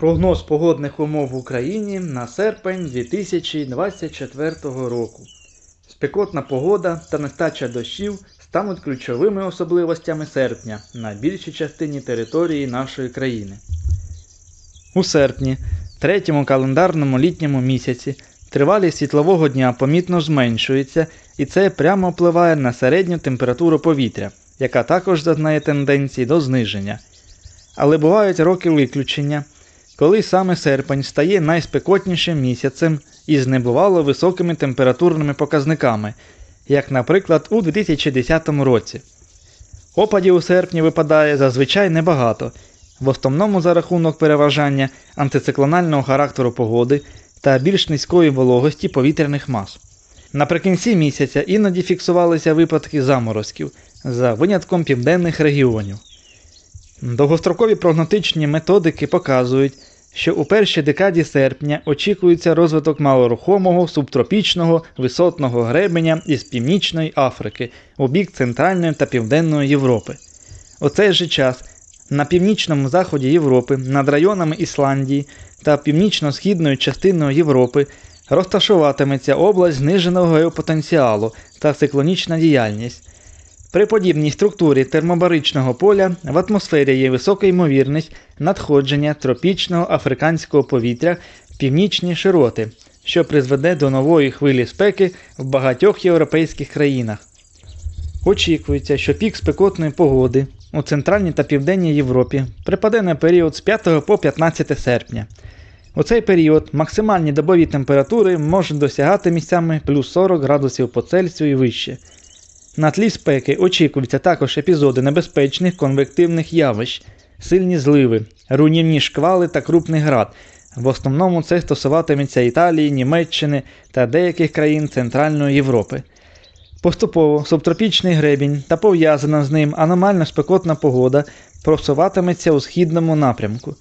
Прогноз погодних умов в Україні на серпень 2024 року. Спекотна погода та нестача дощів стануть ключовими особливостями серпня на більшій частині території нашої країни. У серпні, третьому календарному літньому місяці, тривалість світлового дня помітно зменшується, і це прямо впливає на середню температуру повітря, яка також зазнає тенденції до зниження. Але бувають роки виключення, коли саме серпень стає найспекотнішим місяцем із небувало високими температурними показниками, як, наприклад, у 2010 році. Опадів у серпні випадає зазвичай небагато, в основному за рахунок переважання антициклонального характеру погоди та більш низької вологості повітряних мас. Наприкінці місяця іноді фіксувалися випадки заморозків за винятком південних регіонів. Довгострокові прогнотичні методики показують, що у першій декаді серпня очікується розвиток малорухомого субтропічного висотного гребеня із Північної Африки у бік Центральної та Південної Європи. У цей же час на північному заході Європи, над районами Ісландії та північно-східною частиною Європи розташуватиметься область зниженого геопотенціалу та циклонічна діяльність. При подібній структурі термобаричного поля в атмосфері є висока ймовірність надходження тропічного африканського повітря в північні широти, що призведе до нової хвилі спеки в багатьох європейських країнах. Очікується, що пік спекотної погоди у Центральній та Південній Європі припаде на період з 5 по 15 серпня. У цей період максимальні добові температури можуть досягати місцями плюс 40 градусів по Цельсію і вище. На тлі спеки очікуються також епізоди небезпечних конвективних явищ, сильні зливи, руйнівні шквали та крупний град. В основному це стосуватиметься Італії, Німеччини та деяких країн Центральної Європи. Поступово субтропічний гребінь та пов'язана з ним аномально спекотна погода просуватиметься у східному напрямку.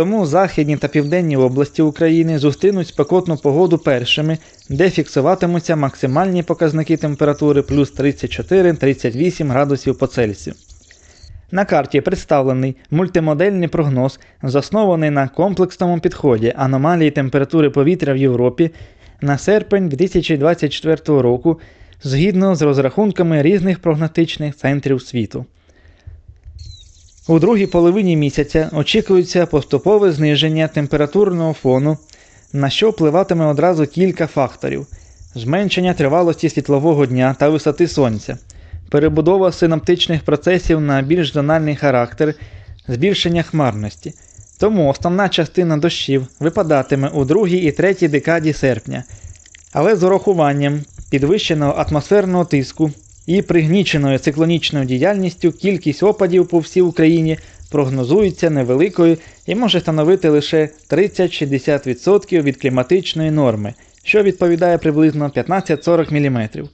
Тому західні та південні області України зустрінуть спекотну погоду першими, де фіксуватимуться максимальні показники температури плюс 34-38 градусів по Цельсію. На карті представлений мультимодельний прогноз, заснований на комплексному підході аномалії температури повітря в Європі на серпень 2024 року згідно з розрахунками різних прогнотичних центрів світу. У другій половині місяця очікується поступове зниження температурного фону, на що впливатиме одразу кілька факторів: зменшення тривалості світлового дня та висоти сонця, перебудова синаптичних процесів на більш зональний характер, збільшення хмарності. Тому основна частина дощів випадатиме у другій і третій декаді серпня, але з урахуванням підвищеного атмосферного тиску і пригніченою циклонічною діяльністю кількість опадів по всій Україні прогнозується невеликою і може становити лише 30-60% від кліматичної норми, що відповідає приблизно 15-40 мм.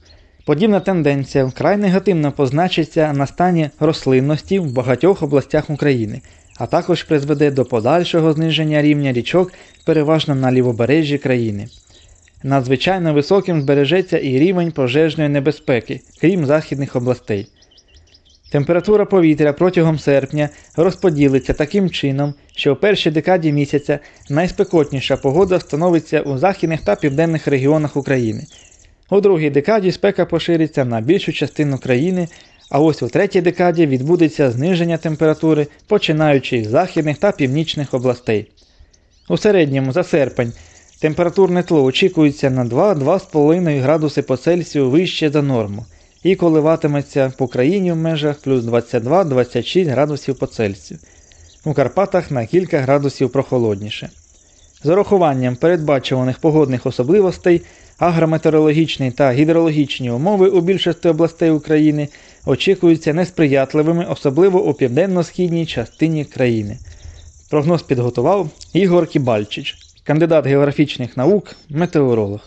Подібна тенденція вкрай негативно позначиться на стані рослинності в багатьох областях України, а також призведе до подальшого зниження рівня річок переважно на лівобережжі країни. Надзвичайно високим збережеться і рівень пожежної небезпеки, крім західних областей. Температура повітря протягом серпня розподілиться таким чином, що в першій декаді місяця найспекотніша погода становиться у західних та південних регіонах України. У другій декаді спека пошириться на більшу частину країни, а ось у третій декаді відбудеться зниження температури, починаючи з західних та північних областей. У середньому за серпень температурне тло очікується на 2-2,5 градуси по Цельсію вище за норму і коливатиметься по країні в межах плюс 22-26 градусів по Цельсію. У Карпатах на кілька градусів прохолодніше. З урахуванням передбачуваних погодних особливостей, агрометеорологічні та гідрологічні умови у більшості областей України очікуються несприятливими, особливо у південно-східній частині країни. Прогноз підготував Ігор Кібальчич, кандидат географічних наук, метеоролог.